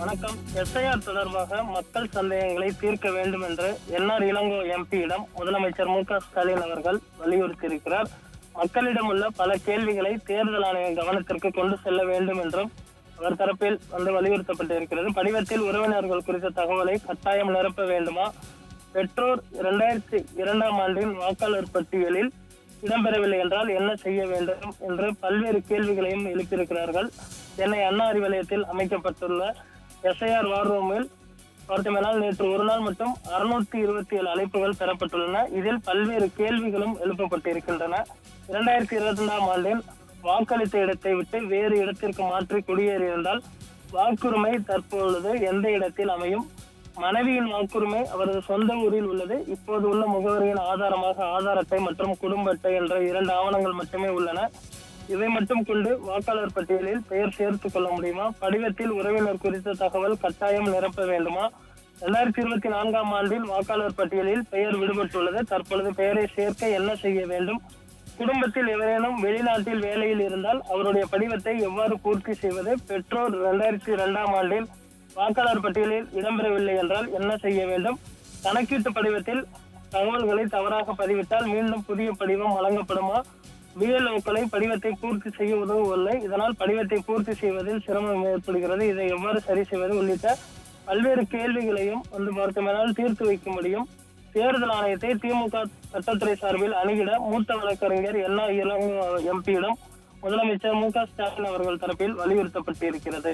வணக்கம். எஸ்ஐஆர் தொடர்பாக மக்கள் சந்தேகங்களை தீர்க்க வேண்டும் என்று என்ஆர் இளங்கோ எம்பியிடம் முதலமைச்சர் மு க ஸ்டாலின் அவர்கள் வலியுறுத்தியிருக்கிறார். மக்களிடம் உள்ள பல கேள்விகளை தேர்தல் ஆணைய கவனத்திற்கு கொண்டு செல்ல வேண்டும் என்றும் அவர் தரப்பில் வந்து வலியுறுத்தப்பட்டிருக்கிறது. படிவத்தில் உறவினர்கள் குறித்த தகவலை கட்டாயம் நிரப்ப வேண்டுமா? பெற்றோர் இரண்டாயிரத்தி இரண்டாம் ஆண்டின் வாக்காளர் பட்டியலில் இடம்பெறவில்லை என்றால் என்ன செய்ய வேண்டும் என்று பல்வேறு கேள்விகளையும் எழுப்பியிருக்கிறார்கள். சென்னை அண்ணா அறிவாலயத்தில் அமைக்கப்பட்டுள்ள எஸ்ஐஆர் வார் ரூமில் பார்த்தோமெனால் நேற்று ஒரு நாள் மட்டும் அறுநூத்தி இருபத்தி ஏழு அழைப்புகள் பெறப்பட்டுள்ளன. இதில் பல்வேறு கேள்விகளும் எழுப்பப்பட்டிருக்கின்றன. இரண்டாயிரத்தி இருபத்தி ரெண்டாம் ஆண்டில் வாக்களித்த இடத்தை விட்டு வேறு இடத்திற்கு மாற்றி குடியேறியிருந்தால் வாக்குரிமை தற்பொழுது எந்த இடத்தில் அமையும்? மனைவியின் வாக்குரிமை அவரது சொந்த ஊரில் உள்ளது. இப்போது உள்ள முகவரியின் ஆதாரமாக ஆதார் அட்டை மற்றும் குடும்ப அட்டை என்ற இரண்டு ஆவணங்கள் மட்டுமே உள்ளன. இதை மட்டும் கொண்டு வாக்காளர் பட்டியலில் பெயர் சேர்த்துக் கொள்ள முடியுமா? படிவத்தில் உறவினர் குறித்த தகவல் கட்டாயம் நிரப்ப வேண்டுமா? இரண்டாயிரத்தி இருபத்தி நான்காம் ஆண்டில் வாக்காளர் பட்டியலில் பெயர் விடுபட்டுள்ளது. தற்பொழுது பெயரை சேர்க்க என்ன செய்ய வேண்டும்? குடும்பத்தில் எவரேனும் வெளிநாட்டில் வேலையில் இருந்தால் அவருடைய படிவத்தை எவ்வாறு பூர்த்தி செய்வது? பெற்றோர் இரண்டாயிரத்தி இரண்டாம் ஆண்டில் வாக்காளர் பட்டியலில் இடம்பெறவில்லை என்றால் என்ன செய்ய வேண்டும்? கணக்கீட்டு படிவத்தில் தகவல்களை தவறாக பதிவிட்டால் மீண்டும் புதிய படிவம் வழங்கப்படுமா? பிஎல்ஓக்களை படிவத்தை பூர்த்தி செய்ய உதவுவதில்லை இதனால் படிவத்தை பூர்த்தி செய்வதில் சிரமம் ஏற்படுகிறது. இதை எவ்வாறு சரி செய்வது உள்ளிட்ட பல்வேறு கேள்விகளையும் வந்து பார்த்தோம்னால் தீர்த்து வைக்க முடியும். தேர்தல் ஆணையத்தை திமுக சட்டத்துறை சார்பில் அணுகிட மூத்த வழக்கறிஞர் எல்லா இளங்கோ எம்பியிடம் முதலமைச்சர் மு க ஸ்டாலின் அவர்கள் தரப்பில் வலியுறுத்தப்பட்டிருக்கிறது.